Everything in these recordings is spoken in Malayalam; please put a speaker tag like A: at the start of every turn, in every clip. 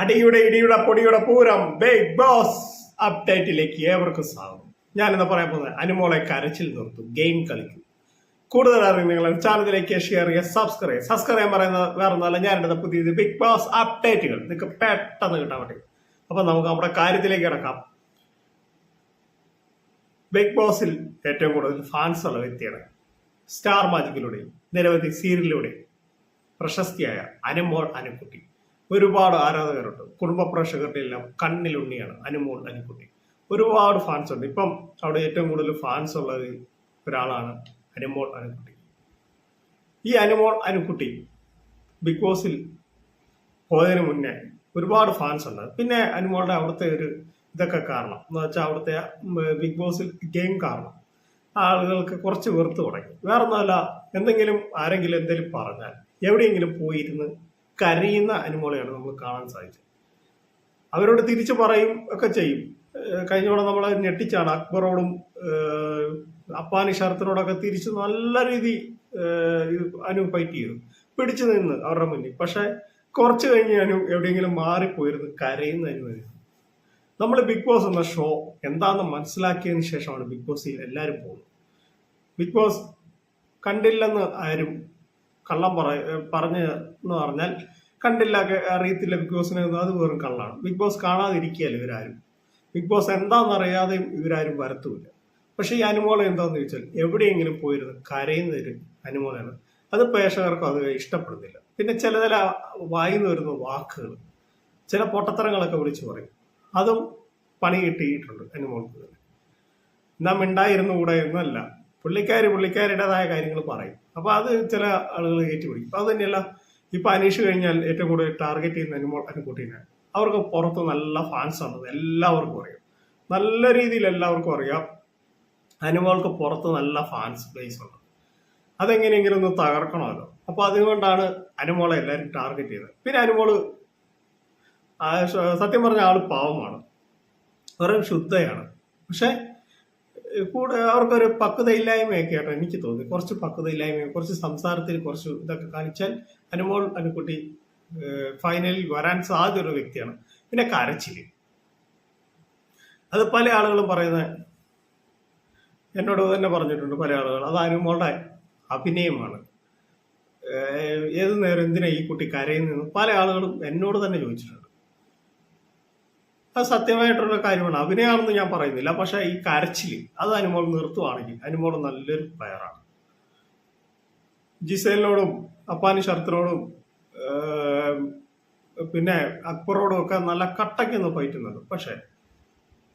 A: അടിയുടെ ഇടിയുടെ പൊടിയുടെ പൂരം ബിഗ് ബോസ് അപ്ഡേറ്റിലേക്ക് ഏവർക്കും സ്വാഗതം. ഞാനിന്ന് പറയാൻ പോകുന്നത് അനുമോളെ കരച്ചിൽ നിർത്തും ഗെയിം കളിക്കും. കൂടുതൽ നിങ്ങൾ ചാനലിലേക്ക് ഷെയർ ചെയ്യുക സബ്സ്ക്രൈബ് സബ്സ്ക്രൈബ് പറയുന്നത് വേറെ ഒന്നല്ല ഞാനിടുന്ന പുതിയ ബിഗ് ബോസ് അപ്ഡേറ്റുകൾ നിങ്ങൾക്ക് പെട്ടെന്ന് കിട്ടാൻ പറ്റും അപ്പൊ നമുക്ക് നമ്മുടെ കാര്യത്തിലേക്ക് കിടക്കാം. ബിഗ് ബോസിൽ ഏറ്റവും കൂടുതൽ ഫാൻസ് ഉള്ള വ്യക്തിയാണ് സ്റ്റാർ മാജിക്കിലൂടെയും നിരവധി സീരിയലിലൂടെയും പ്രശസ്തിയായ അനുമോൾ അനുക്കുട്ടി. ഒരുപാട് ആരാധകരുണ്ട്. കുടുംബ പ്രേക്ഷകരുടെ എല്ലാം കണ്ണിലുണ്ണിയാണ് അനുമോൾ അനുക്കുട്ടി. ഒരുപാട് ഫാൻസ് ഉണ്ട്. ഇപ്പം അവിടെ ഏറ്റവും കൂടുതൽ ഫാൻസ് ഉള്ളത് ഒരാളാണ് അനുമോൾ അനുക്കുട്ടി. ഈ അനുമോൾ അനുക്കുട്ടി ബിഗ് ബോസിൽ പോയതിനു മുന്നേ ഒരുപാട് ഫാൻസ് ഉണ്ട്. പിന്നെ അനുമോളുടെ അവിടുത്തെ ഒരു ഇതൊക്കെ കാരണം. എന്ന് വെച്ചാൽ അവിടുത്തെ ബിഗ് ബോസിൽ ഗെയിം കാരണം. ആളുകൾക്ക് കുറച്ച് വെറുത്ത് തുടങ്ങി. വേറൊന്നുമല്ല എന്തെങ്കിലും ആരെങ്കിലും എന്തെങ്കിലും പറഞ്ഞാൽ എവിടെയെങ്കിലും പോയിരുന്ന് കരയുന്ന അനുമോളെയാണ് നമ്മൾ കാണാൻ സാധിച്ചത്. അവരോട് തിരിച്ചു പറയും ഒക്കെ ചെയ്യും. കഴിഞ്ഞ തവണ നമ്മളെ ഞെട്ടിച്ചാണ് അക്ബറോടും അപ്പാനി ഷർത്തിനോടൊക്കെ തിരിച്ച് നല്ല രീതി അനു ഫൈറ്റ് ചെയ്തു. പിടിച്ചു നിന്ന് അവരുടെ മുന്നിൽ. പക്ഷെ കുറച്ച് കഴിഞ്ഞ് അനു എവിടെയെങ്കിലും മാറിപ്പോയിരുന്നു കരയുന്ന അനു നമ്മൾ ബിഗ് ബോസ് എന്ന ഷോ എന്താണെന്ന് മനസ്സിലാക്കിയതിന് ശേഷമാണ് ബിഗ് ബോസിൽ എല്ലാവരും പോകുന്നത്. ബിഗ് ബോസ് കണ്ടില്ലെന്ന് ആരും കള്ളം പറ പറഞ്ഞ് എന്ന് പറഞ്ഞാൽ കണ്ടില്ല അറിയത്തില്ല ബിഗ് ബോസിനെ അത് വെറും കള്ളാണ്. ബിഗ് ബോസ് കാണാതിരിക്കുകയല്ല ഇവരാരും. ബിഗ് ബോസ് എന്താണെന്ന് അറിയാതെയും ഇവരാരും വരത്തുമില്ല. പക്ഷേ ഈ അനുമോളം എന്താണെന്ന് ചോദിച്ചാൽ എവിടെയെങ്കിലും പോയിരുന്ന് കരയുന്ന ഒരു അനുമോളാണ്. അത് പ്രേക്ഷകർക്കും അത് ഇഷ്ടപ്പെടുന്നില്ല. പിന്നെ ചില ചില വായിന്ന് വരുന്ന വാക്കുകൾ ചില പൊട്ടത്തരങ്ങളൊക്കെ വിളിച്ചു പറയും. അതും പണി കിട്ടിയിട്ടുണ്ട് അനുമോൾക്ക് തന്നെ. നാം ഉണ്ടായിരുന്നു കൂടെ എന്നല്ല. പുള്ളിക്കാര് പുള്ളിക്കാരുടേതായ കാര്യങ്ങൾ പറയും. അപ്പോൾ അത് ചില ആളുകൾ ഏറ്റുപിടിക്കും. അപ്പൊ അത് തന്നെയല്ല ഇപ്പൊ അനീഷ് കഴിഞ്ഞാൽ ഏറ്റവും കൂടുതൽ ടാർഗറ്റ് ചെയ്യുന്ന അനുമോൾ അനുക്കുട്ടീനാണ് അവർക്ക് പുറത്ത് നല്ല ഫാൻസ് ഉണ്ട് എല്ലാവർക്കും അറിയാം. നല്ല രീതിയിൽ എല്ലാവർക്കും അറിയാം അനുമോൾക്ക് പുറത്ത് നല്ല ഫാൻസ് പ്ലേസ് ഉണ്ട്. അതെങ്ങനെയെങ്കിലും ഒന്ന് തകർക്കണമല്ലോ. അപ്പോൾ അതുകൊണ്ടാണ് അനുമോളെ എല്ലാവരും ടാർഗറ്റ് ചെയ്തത്. പിന്നെ അനുമോൾ സത്യം പറഞ്ഞ ആൾ പാവമാണ്. വെറും ശുദ്ധയാണ്. പക്ഷെ കൂടെ അവർക്കൊരു പക്വതയില്ലായ്മയൊക്കെ ആട്ടോ എനിക്ക് തോന്നി കുറച്ച് പക്വതയില്ലായ്മ കുറച്ച് സംസാരത്തിൽ കുറച്ച് ഇതൊക്കെ കാണിച്ചാൽ അനുമോൾ അനുക്കുട്ടി ഫൈനലിൽ വരാൻ സാധ്യതയുള്ള വ്യക്തിയാണ്. പിന്നെ കരച്ചിൽ അത് പല ആളുകളും പറയുന്ന എന്നോട് തന്നെ പറഞ്ഞിട്ടുണ്ട് പല ആളുകൾ. അത് അനുമോളുടെ അഭിനയമാണ്. ഏത് നേരം എന്തിനാ ഈ കുട്ടി കരയുന്നതെന്ന് പല ആളുകളും എന്നോട് തന്നെ ചോദിച്ചിട്ടുണ്ട്. അത് സത്യമായിട്ടുള്ള കാര്യമാണ്. അഭിനയമാണെന്ന് ഞാൻ പറയുന്നില്ല. പക്ഷെ ഈ കരച്ചിൽ അത് അനുമോൾ നിർത്തുവാണെങ്കിൽ അനുമോൾ നല്ലൊരു പ്ലെയറാണ് ജിസേലിനോടും അപ്പാനി ശർത്തിനോടും പിന്നെ അക്ബറോടും ഒക്കെ നല്ല കട്ടയ്ക്കൊന്ന് പറ്റുന്നുണ്ട് പക്ഷെ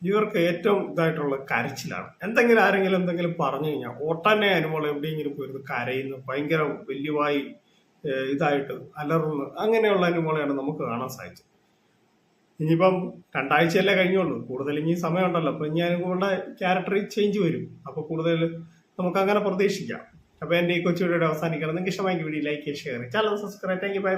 A: ഇവർക്ക് ഏറ്റവും ഇതായിട്ടുള്ള കരച്ചിലാണ്. എന്തെങ്കിലും ആരെങ്കിലും എന്തെങ്കിലും പറഞ്ഞു കഴിഞ്ഞാൽ ഒട്ടന്നെ അനുമോൾ എവിടെയെങ്കിലും പോയിരുന്ന് കരയുന്നു. ഭയങ്കര വലിയവായി ഇതായിട്ട് അലറുന്നു. അങ്ങനെയുള്ള അനുമോളെയാണ് നമുക്ക് കാണാൻ സാധിച്ചത്. ഇനിയിപ്പം രണ്ടാഴ്ചയല്ലേ കഴിഞ്ഞുള്ളൂ. കൂടുതൽ ഇനി സമയമുണ്ടല്ലോ. അപ്പൊ ഇനി അതിനുള്ള ക്യാരക്ടർ ചേഞ്ച് വരും. അപ്പോൾ കൂടുതൽ നമുക്ക് അങ്ങനെ പ്രതീക്ഷിക്കാം. അപ്പൊ എന്റെ ഈ കൊച്ചു വീഡിയോ അവസാനിക്കണം. നിങ്ങൾക്ക് ഇഷ്ടമായി video like share channel subscribe thank you bye